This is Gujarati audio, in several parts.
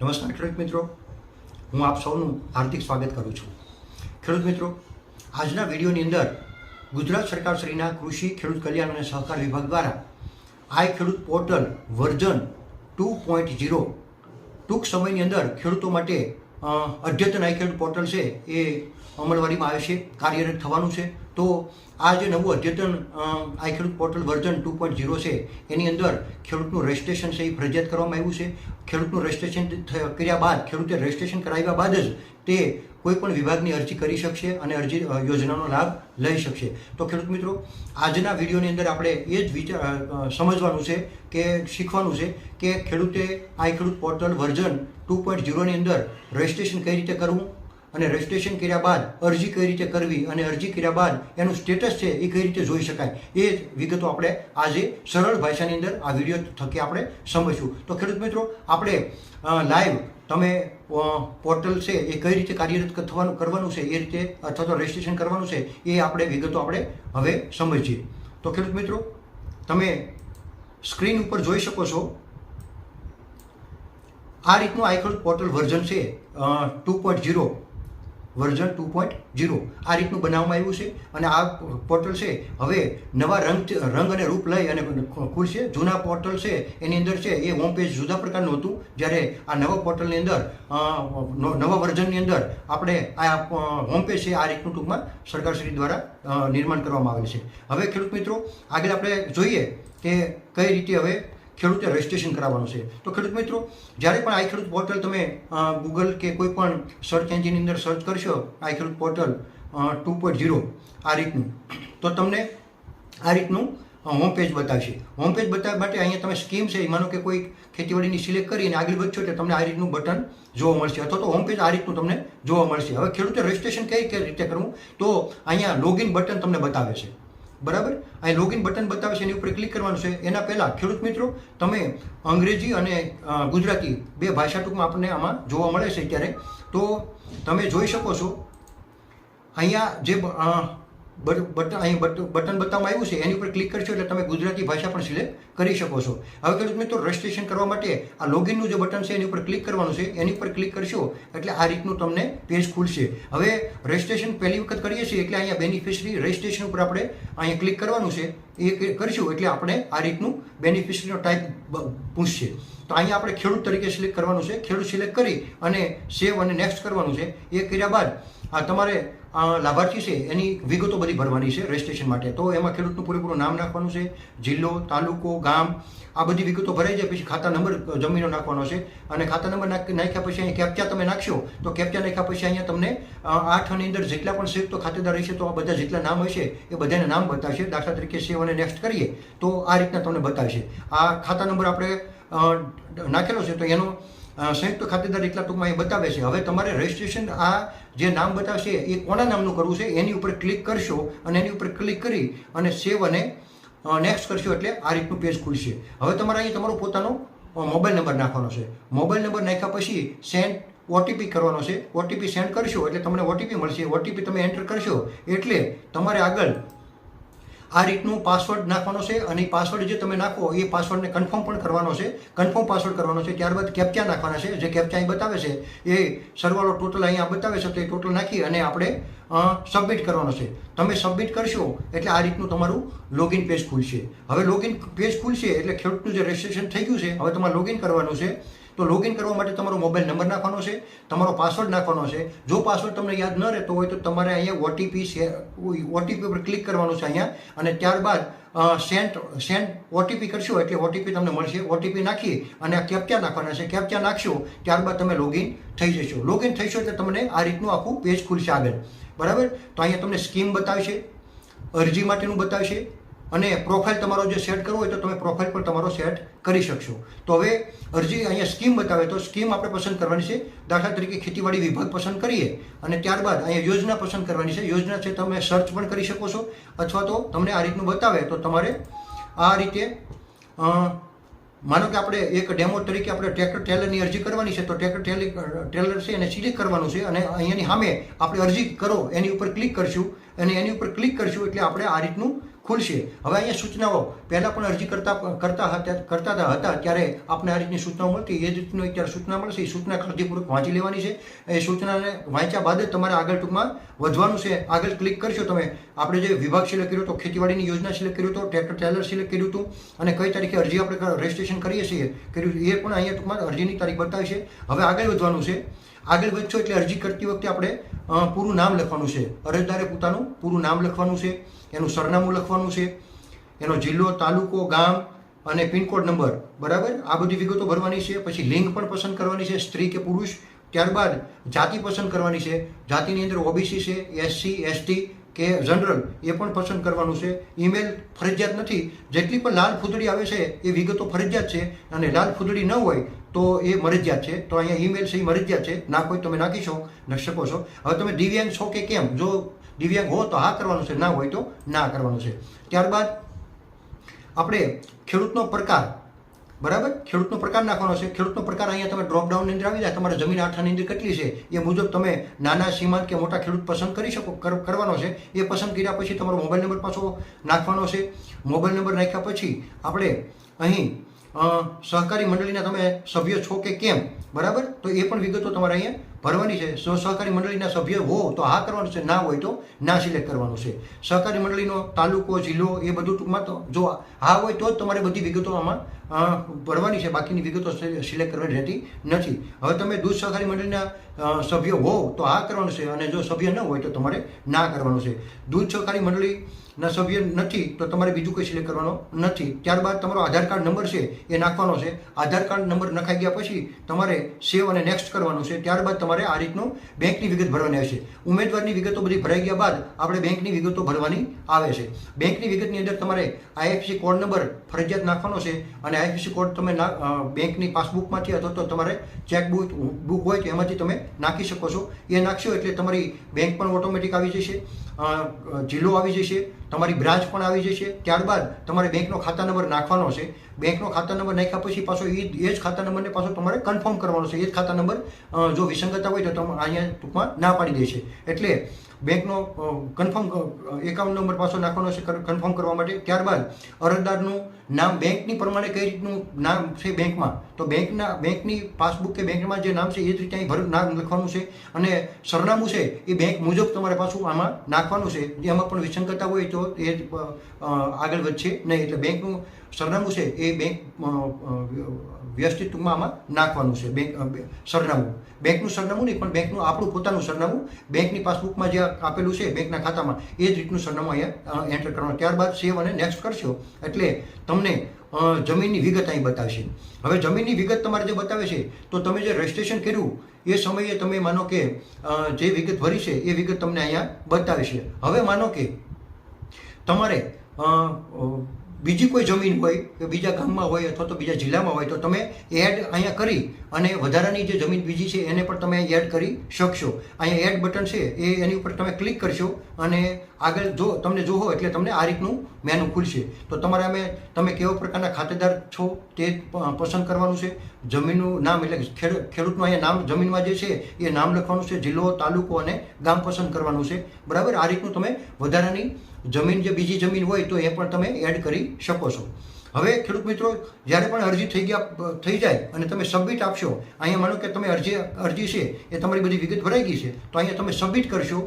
નમસ્કાર, ખેડૂત મિત્રો. હું આપ સૌનું હાર્દિક સ્વાગત કરું છું. ખેડૂત મિત્રો, આજના વિડીયોની અંદર ગુજરાત સરકારશ્રીના કૃષિ, ખેડૂત કલ્યાણ અને સહકાર વિભાગ દ્વારા I Khedut portal version two point zero ટૂંક સમયની અંદર ખેડૂતો માટે અદ્યતન આઈ ખેડૂત પોર્ટલ છે એ અમલવારીમાં આવે છે, કાર્યરત થવાનું છે. તો આ જે નવું અદ્યતન આ Khedut portal version two point zero છે, એની અંદર ખેડૂતનું રજિસ્ટ્રેશન છે એ ફરજિયાત કરવામાં આવ્યું છે. ખેડૂતનું રજિસ્ટ્રેશન કર્યા બાદ ખેડૂતે રજિસ્ટ્રેશન કરાવ્યા બાદ જ તે કોઈ પણ વિભાગની અરજી કરી શકશે અને અરજી યોજનાનો લાભ લઈ શકશે. તો ખેડૂત મિત્રો, આજના વિડીયોની અંદર આપણે એ જ વિચાર સમજવાનું છે કે, શીખવાનું છે કે ખેડૂતે I Khedut portal version two point ઝીરોની અંદર રજિસ્ટ્રેશન કઈ રીતે કરવું અને રજિસ્ટ્રેશન કર્યા બાદ અરજી કઈ રીતે કરવી અને અરજી કર્યા બાદ એનું સ્ટેટસ છે એ કઈ રીતે જોઈ શકાય, એ વિગતો આપણે આજે સરળ ભાષાની અંદર આ વીડિયો થકી આપણે સમજશું. તો ખેડૂત મિત્રો, આપણે લાઈવ તમે પોર્ટલ છે એ કઈ રીતે કાર્યરત થવાનું, કરવાનું છે, એ રીતે અથવા તો રજિસ્ટ્રેશન કરવાનું છે, એ આપણે વિગતો આપણે હવે સમજીએ. તો ખેડૂત મિત્રો, તમે સ્ક્રીન ઉપર જોઈ શકો છો, આ રીતનું આઈકોલ પોર્ટલ વર્ઝન છે two point zero version two point zero. આ રીતનું બનાવવામાં આવ્યું છે અને આ પોર્ટલ છે, હવે નવા રંગ રંગ અને રૂપ લઈ અને ખુલશે જૂના પોર્ટલ છે, એની અંદર છે, એ હોમ પેજ જુદા પ્રકારનું હતું. જ્યારે આ નવા પોર્ટલની અંદર નવા વર્ઝનની અંદર આપણે આ હોમ પેજ છે, આ રીતનું ટૂંકમાં સરકારશ્રી દ્વારા નિર્માણ કરવામાં આવેલ છે. હવે ખેડૂત મિત્રો, આગળ આપણે જોઈએ કે કઈ રીતે હવે ખેડૂતે રજિસ્ટ્રેશન કરાવવાનું છે. તો ખેડૂત મિત્રો, જ્યારે પણ આઈ ખેડૂત પોર્ટલ તમે ગૂગલ કે કોઈ પણ સર્ચ એન્જિનની અંદર સર્ચ કરશો આઈ Khedut portal two point zero આ રીતનું. તો તમને આ રીતનું હોમ પેજ બતાવશે. હોમ પેજ બતાવવા માટે અહીંયા તમે સ્કીમ છે, માનો કે કોઈ ખેતીવાડીની સિલેક્ટ કરીને આગળ વધશો એટલે તમને આ રીતનું બટન જોવા મળશે. અથવા તો હોમ પેજ આ રીતનું તમને જોવા મળશે. હવે ખેડૂતે રજિસ્ટ્રેશન કઈ રીતે કરવું? તો અહીંયા લોગિન બટન તમને બતાવે છે. બરાબર? અહીં લોગિન બટન બતાવે છે, એની ઉપર ક્લિક કરવાનું છે. એના પહેલાં ખેડૂત મિત્રો, તમે અંગ્રેજી અને ગુજરાતી બે ભાષા ટૂંકમાં આપણને આમાં જોવા મળે છે ત્યારે તો તમે જોઈ શકો છો, અહીંયા જે બટન, અહીં બટ- બટન બતાવવામાં આવ્યું છે, એની ઉપર ક્લિક કરશો એટલે તમે ગુજરાતી ભાષા પણ સિલેક્ટ કરી શકો છો. હવે ખેડૂત મિત્રો, રજિસ્ટ્રેશન કરવા માટે આ લોગિનનું જે બટન છે, એની ઉપર ક્લિક કરવાનું છે. એની ઉપર ક્લિક કરશો એટલે આ રીતનું તમને પેજ ખુલશે. હવે રજિસ્ટ્રેશન પહેલી વખત કરીએ છીએ એટલે અહીંયા બેનિફિશરી રજિસ્ટ્રેશન ઉપર આપણે અહીંયા ક્લિક કરવાનું છે. એ કરીશું એટલે આપણે આ રીતનું બેનિફિશરીનો ટાઈપ પૂછશે. તો અહીંયા આપણે ખેડૂત તરીકે સિલેક્ટ કરવાનું છે. ખેડૂત સિલેક્ટ કરી અને સેવ અને નેક્સ્ટ કરવાનું છે. એ કર્યા બાદ આ તમારે લાભાર્થી છે, એની વિગતો બધી ભરવાની છે રજિસ્ટ્રેશન માટે. તો એમાં ખેડૂતનું પૂરેપૂરું નામ નાખવાનું છે, જિલ્લો, તાલુકો, ગામ, આ બધી વિગતો ભરાઈ જાય, પછી ખાતા નંબર જમીનો નાખવાનો છે. અને ખાતા નંબર નાખ- નાખ્યા પછી અહીં કેપ્ચા તમે નાખશો, તો કેપ્ચા નાખ્યા પછી અહીંયા તમને આઠ આઠની અંદર જેટલા પણ સંયુક્ત ખાતેદાર હશે તો આ બધા જેટલા નામ હશે, એ બધાને નામ બતાવશે. દાખલા તરીકે સેવ અને નેક્સ્ટ કરીએ, તો આ રીતના તમને બતાવશે. આ ખાતા નંબર આપણે નાખેલો છે. તો એનો સંયુક્ત ખાતેદાર એટલા ટૂંકમાં એ બતાવે છે. હવે તમારે રજિસ્ટ્રેશન આ જે નામ બતાવશે એ કોના નામનું કરવું છે? એની ઉપર ક્લિક કરશો અને એની ઉપર ક્લિક કરી અને સેવ અને નેક્સ્ટ કરશો એટલે આ રીતનું પેજ ખુલશે. હવે તમારે અહીં તમારો પોતાનો મોબાઈલ નંબર નાખવાનો છે. મોબાઈલ નંબર નાખ્યા પછી સેન્ડ ઓટીપી કરવાનો છે. ઓટીપી સેન્ડ કરશો એટલે તમને ઓટીપી મળશે. ઓટીપી તમે એન્ટર કરશો એટલે તમારે આગળ આ રીતનું પાસવર્ડ નાખવાનો છે અને પાસવર્ડ જે તમે નાખો, એ પાસવર્ડને કન્ફર્મ પણ કરવાનો છે. કન્ફર્મ પાસવર્ડ કરવાનો છે, ત્યારબાદ કેપ્ચા નાખવાના છે? જે કેપ્ચા અહીં બતાવે છે, એ સરવાળો ટોટલ અહીંયા બતાવે છે, તો એ ટોટલ નાખી અને આપણે સબમિટ કરવાનો છે. તમે સબમિટ કરશો, એટલે આ રીતનું તમારું લોગિન પેજ ખુલશે. હવે લોગિન પેજ ખુલશે એટલે ખેડૂતનું જે રજિસ્ટ્રેશન થઈ ગયું છે, હવે તમારે લોગિન કરવાનું છે. તો લોગિન કરવા માટે તમારો મોબાઈલ નંબર નાખવાનો છે, તમારો પાસવર્ડ નાખવાનો છે. જો પાસવર્ડ તમને યાદ ન રહેતો હોય તો તમારે અહીંયા ઓટીપી ઓટીપી પર ક્લિક કરવાનું છે અહીંયા. અને ત્યારબાદ સેન્ટ સેન્ટ ઓટીપી કરશો એટલે ઓટીપી તમને મળશે. ઓટીપી નાખી અને આ કેપ્ચા નાખવાના છે. કેપ્ચા નાખશો, ત્યારબાદ તમે લોગિન થઈ જશો. લોગિન થઈશો એટલે તમને આ રીતનું આખું પેજ ખુલશે આગળ. બરાબર? તો અહીંયા તમને સ્કીમ બતાવશે, અરજી માટેનું બતાવશે અને પ્રોફાઇલ તમારો જે સેટ કરવો હોય તો તમે પ્રોફાઇલ પણ તમારો સેટ કરી શકશો. તો હવે અરજી અહીંયા સ્કીમ બતાવે તો સ્કીમ આપણે પસંદ કરવાની છે. દાખલા તરીકે ખેતીવાડી વિભાગ પસંદ કરીએ અને ત્યારબાદ અહીંયા યોજના પસંદ કરવાની છે. યોજના છે તમે સર્ચ પણ કરી શકો છો. અથવા તો તમને આ રીતનું બતાવે તો તમારે આ રીતે માનો કે આપણે એક ડેમો તરીકે આપણે ટ્રેક્ટર ટેલરની અરજી કરવાની છે. તો ટ્રેક્ટર ટ્રેલર છે એને સિલેક્ટ કરવાનું છે અને અહીંયાની સામે આપણે અરજી કરો. એની ઉપર ક્લિક કરશું. અને એની ઉપર ક્લિક કરશું એટલે આપણે આ રીતનું ખુલશે. હવે અહીંયા સૂચનાઓ. પહેલાં પણ અરજી કરતા કરતા હતા કરતા હતા. ત્યારે આપણે આ રીતની સૂચનાઓ મળતી. એ રીતનું અત્યારે સૂચના મળશે. એ સૂચના કાળજીપૂર્વક વાંચી લેવાની છે. એ સૂચનાને વાંચ્યા બાદ જ તમારે આગળ ટૂંકમાં વધવાનું છે. આગળ ક્લિક કરશો તમે. આપણે જે વિભાગ સિલેક્ટ કર્યો હતો, ખેતીવાડીની યોજના સિલેક્ટ કર્યું હતું ટ્રેક્ટર ટેલર સિલેક્ટ કર્યું હતું. અને કઈ તારીખે અરજી આપણે રજિસ્ટ્રેશન કરીએ છીએ, કર્યું એ પણ અહીંયા ટૂંકમાં અરજીની તારીખ બતાવે છે. હવે આગળ વધવાનું છે. આગળ વધશો એટલે અરજી કરતી વખતે આપણે પૂરું નામ લખવાનું છે. અરજદારે પોતાનું પૂરું નામ લખવાનું છે. એનું સરનામું લખવાનું છે. એનો જિલ્લો, તાલુકો, ગામ અને પિનકોડ નંબર. બરાબર? આ બધી વિગતો ભરવાની છે. પછી લિંગ પણ પસંદ કરવાની છે. સ્ત્રી કે પુરુષ. ત્યારબાદ જાતિ પસંદ કરવાની છે. જાતિની અંદર ઓબીસી છે, એસસી, એસટી કે જનરલ એ પણ પસંદ કરવાનું છે. ઈમેલ ફરજિયાત નથી. જેટલી પણ લાલ ફૂદડી આવે છે એ વિગતો ફરજિયાત છે અને લાલ ફૂદડી ન હોય તો એ મરજિયાત છે. તો અહીંયા ઈમેલ છે, એ મરજિયાત છે. કોઈ તમે નાખી શકો શકો છો. હવે તમે દિવ્યાંગ છો કે કેમ? જો દિવ્યાંગ હો તો હા કરવાનું છે, ના હોય તો ના કરવાનું છે. ત્યારબાદ આપણે ખેડૂતનો પ્રકાર, બરાબર? ખેડૂતનો પ્રકાર નાખવાનો છે. ખેડૂતનો પ્રકાર અહીંયા તમે ડ્રોપડાઉનની અંદર આવી જાય. તમારે જમીન આઠાની અંદર કેટલી છે? એ મુજબ તમે નાના, સીમાંત કે મોટા ખેડૂત પસંદ કરી શકો, કર- કરવાનો છે. એ પસંદ કર્યા પછી તમારો મોબાઈલ નંબર પાછો નાખવાનો છે. મોબાઈલ નંબર નાખ્યા પછી આપણે અહીં સહકારી મંડળીના તમે સભ્ય છો કે કેમ? બરાબર? તો એ પણ વિગતો તમારે અહીંયા ભરવાની છે. સહકારી મંડળીના સભ્ય હો, તો હા કરવાનું છે, ના હોય તો ના સિલેક્ટ કરવાનું છે. સહકારી મંડળીનો તાલુકો, જિલ્લો એ બધું ટૂંકમાં તો જો હા હોય તો જ તમારે બધી વિગતો આમાં ભરવાની છે. બાકીની વિગતો સિલેક્ટ કરવાની રહેતી નથી. હવે તમે દૂધ સહકારી મંડળીના સભ્ય હો તો હા કરવાનું છે. અને જો સભ્ય ન હોય તો તમારે ના કરવાનું છે. દૂધ સહકારી મંડળીના સભ્ય નથી તો તમારે બીજું કંઈ સિલેક્ટ કરવાનો નથી. ત્યારબાદ તમારો આધાર કાર્ડ નંબર છે એ નાખવાનો છે. આધાર કાર્ડ નંબર નખાઈ ગયા પછી તમારે સેવ અને નેક્સ્ટ કરવાનું છે. ત્યારબાદ તમારે આ રીતનું બેંકની વિગત ભરવાની આવશે. ઉમેદવારની વિગતો બધી ભરાઈ ગયા બાદ આપણે બેંકની વિગતો ભરવાની આવે છે. બેંકની વિગતની અંદર તમારે આઈએફસી કોડ નંબર ફરજિયાત નાખવાનો છે અને આઈએફસી કોડ તમે બેંકની પાસબુકમાંથી અથવા તો તમારે ચેકબુક, બુક હોય તો એમાંથી તમે નાખી શકો છો. એ નાખશો એટલે તમારી બેંક પણ ઓટોમેટિક આવી જશે. જિલ્લો આવી જશે, તમારી બ્રાન્ચ પણ આવી જશે, ત્યારબાદ તમારે બેંકનો ખાતા નંબર નાખવાનો છે. બેંકનો ખાતા નંબર નાખ્યા પછી પાછો એ એ જ ખાતા નંબરને પાછો તમારે કન્ફર્મ કરવાનો છે. એ જ ખાતા નંબર જો વિસંગતતા હોય તો તમે અહીંયા ટૂંકમાં ના પાડી દેશે એટલે બેંકનો કન્ફર્મ એકાઉન્ટ નંબર પાછો નાખવાનો છે કન્ફર્મ કરવા માટે. ત્યારબાદ અરજદારનું નામ બેંકની પ્રમાણે કઈ રીતનું નામ છે બેંકમાં? તો બેંકના, બેંકની પાસબુક કે બેંકમાં જે નામ છે એ જ રીતે અહીં ભર, નામ લખવાનું છે. અને સરનામું છે એ બેંક મુજબ તમારે પાછું આમાં નાખવાનું છે. એમાં પણ વિસંગતતા હોય તો એ આગળ વધશે. નહીં, એટલે બેંકનું સરનામું છે એ બેંક વ્યવસ્થિત ટૂંકમાં આમાં નાખવાનું છે બેંક સરનામું. બેંકનું સરનામું નહીં, પણ બેંકનું આપણું પોતાનું સરનામું બેંકની પાસબુકમાં જે આપેલું છે બેંકના ખાતામાં, એ જ રીતનું સરનામું અહીંયા એન્ટર કરવાનું. ત્યારબાદ સેવ અને નેક્સ્ટ કરશો, એટલે તમને જમીનની વિગત અહીં બતાવશે. હવે જમીનની વિગત તમારે જે બતાવે છે, તો તમે જે રજિસ્ટ્રેશન કર્યું, એ સમયે તમે માનો કે જે વિગત ભરી છે, એ વિગત તમને અહીંયા બતાવે છે. હવે માનો કે તમારે બીજી કોઈ જમીન હોય કે બીજા ગામમાં હોય અથવા તો બીજા જિલ્લામાં હોય તો તમે એડ અહીંયા કરી અને વધારાની જે જમીન બીજી છે, એને પણ તમે એડ કરી શકશો. અહીંયા એડ બટન છે, એ એની ઉપર તમે ક્લિક કરશો અને આગળ જો તમને જોવો એટલે તમને આ રીતનું મેનુ ખુલશે. તો તમારે અમે, તમે કેવા પ્રકારના ખાતેદાર છો તે પસંદ કરવાનું છે. જમીનનું નામ એટલે ખેડૂતનું અહીંયા નામ, જમીનમાં જે છે, એ નામ લખવાનું છે, જિલ્લો, તાલુકો અને ગામ પસંદ કરવાનું છે. બરાબર? આ રીતનું તમે વધારાની જમીન જે બીજી જમીન હોય તો એ પણ તમે એડ કરી શકો છો. હવે ખેડૂત મિત્રો, જ્યારે પણ અરજી થઈ ગયા, થઈ જાય અને તમે સબમિટ આપશો, અહીંયા માનો કે તમે અરજી અરજી છે, એ તમારી બધી વિગત ભરાઈ ગઈ છે, તો અહીંયા તમે સબમિટ કરશો.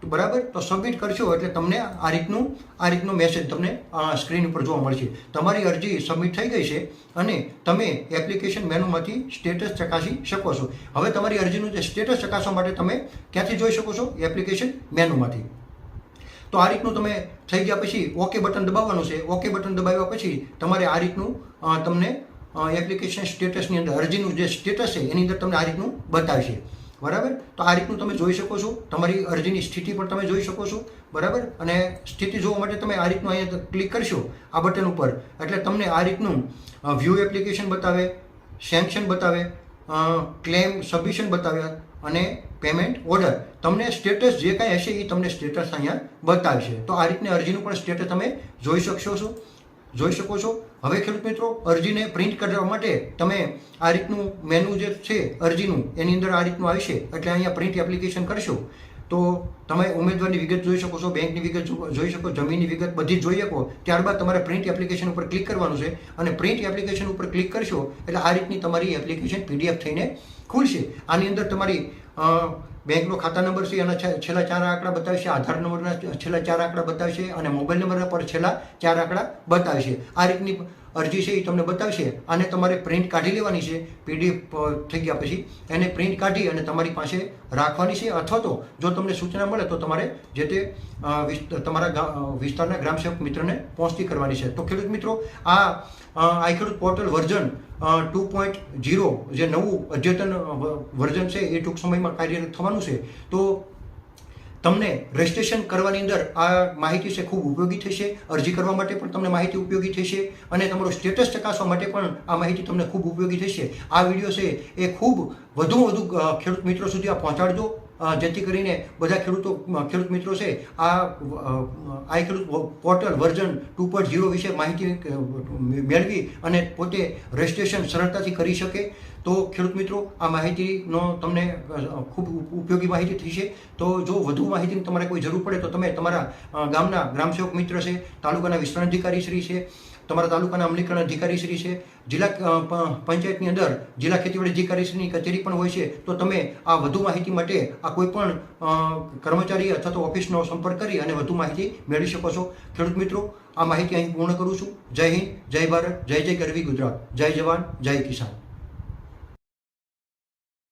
તો બરાબર? તો સબમિટ કરશો એટલે તમને આ રીતનું, આ રીતનો મેસેજ તમને સ્ક્રીન ઉપર જોવા મળશે. તમારી અરજી સબમિટ થઈ ગઈ છે અને તમે એપ્લિકેશન મેનુમાંથી સ્ટેટસ ચકાસી શકો છો. હવે તમારી અરજીનું જે સ્ટેટસ ચકાસવા માટે તમે ક્યાંથી જોઈ શકો છો? એપ્લિકેશન મેનુમાંથી તો આ રીતનું તમે થઈ ગયા પછી ઓકે બટન દબાવવાનું છે. ઓકે બટન દબાવ્યા પછી તમારે આ રીતનું તમને એપ્લિકેશન સ્ટેટસની અંદર, અરજીનું જે સ્ટેટસ છે, એની અંદર તમને આ રીતનું બતાવશે. બરાબર? તો આ રીતનું તમે જોઈ શકો છો. તમારી અરજીની સ્થિતિ પણ તમે જોઈ શકો છો. બરાબર? અને સ્થિતિ જોવા માટે તમે આ રીતનું અહીંયા ક્લિક કરશો, આ બટન ઉપર. એટલે તમને આ રીતનું વ્યૂ એપ્લિકેશન બતાવે સેન્કશન બતાવે ક્લેમ સબમિશન બતાવ્યા અને પેમેન્ટ ઓર્ડર તમને સ્ટેટસ જે કાંઈ હશે એ તમને સ્ટેટસ અહીંયા બતાવશે. તો આ રીતની અરજીનું પણ સ્ટેટસ તમે જોઈ શકશો છો. જોઈ શકો છો. હવે ખેડૂત મિત્રો, અરજીને પ્રિન્ટ કરવા માટે તમે આ રીતનું મેનુ જે છે અરજીનું, એની અંદર આ રીતનું આવશે. એટલે અહીંયા પ્રિન્ટ એપ્લિકેશન કરશો. તો તમે ઉમેદવારની વિગત જોઈ શકો છો, બેંકની વિગત જોઈ શકો, જમીનની વિગત બધી જોઈ શકો. ત્યારબાદ તમારે પ્રિન્ટ એપ્લિકેશન ઉપર ક્લિક કરવાનું છે અને પ્રિન્ટ એપ્લિકેશન ઉપર ક્લિક કરશો એટલે આ રીતની તમારી એપ્લિકેશન પીડીએફ થઈને ખુલશે. આની અંદર તમારી બેંકનો ખાતા નંબર છે, એના છેલ્લા ચાર આંકડા બતાવશે, આધાર નંબરના છેલ્લા ચાર આંકડા બતાવશે અને મોબાઈલ નંબરના પર છેલ્લા ચાર આંકડા બતાવશે. આ રીતની અરજી છે એ તમને બતાવશે અને તમારે પ્રિન્ટ કાઢી લેવાની છે પીડીએફ થઈ ગયા પછી. એને પ્રિન્ટ કાઢી અને તમારી પાસે રાખવાની છે અથવા તો જો તમને સૂચના મળે તો તમારે જે તે તમારા વિસ્તારના ગ્રામસેવક મિત્રને પહોંચતી કરવાની છે. તો ખેડૂત મિત્રો, આ I Khedut portal version two point zero જે નવું અદ્યતન વર્ઝન છે એ ટૂંક સમયમાં કાર્યરત થવાનું છે. તો તમને રજિસ્ટ્રેશન કરવાની અંદર આ માહિતી છે ખૂબ ઉપયોગી થશે. અરજી કરવા માટે પણ તમને માહિતી ઉપયોગી થશે અને તમારું સ્ટેટસ ચકાસવા માટે પણ આ માહિતી તમને ખૂબ ઉપયોગી થશે. આ વીડિયો છે એ ખૂબ વધુ વધુ ખેડૂત મિત્રો સુધી આ પહોંચાડજો. જેથી કરીને બધા ખેડૂતો ખેડૂત મિત્રો છે, આ I Khedut portal version two point zero વિશે માહિતી મેળવી અને પોતે રજિસ્ટ્રેશન સરળતાથી કરી શકે. તો ખેડૂત મિત્રો, આ માહિતીનો તમને ખૂબ ઉપયોગી માહિતી થશે. તો જો વધુ માહિતીની તમારે કોઈ જરૂર પડે તો તમે તમારા ગામના ગ્રામસેવક મિત્ર છે, તાલુકાના વિસ્તરણ અધિકારી શ્રી છે તમારા તાલુકાના અમલીકરણ અધિકારી શ્રી છે, જિલ્લા પંચાયતની અંદર જિલ્લા ખેતીવાડી અધિકારીશ્રીની કચેરી પણ હોય છે, તો તમે આ વધુ માહિતી માટે આ કોઈ પણ કર્મચારી અથવા તો ઓફિસનો સંપર્ક કરી અને વધુ માહિતી મેળવી શકો છો. ખેડૂત મિત્રો, આ માહિતી અહીં પૂર્ણ કરું છું. જય હિન્દ, જય ભારત, જય જય ગરવી ગુજરાત. જય જવાન, જય કિસાન.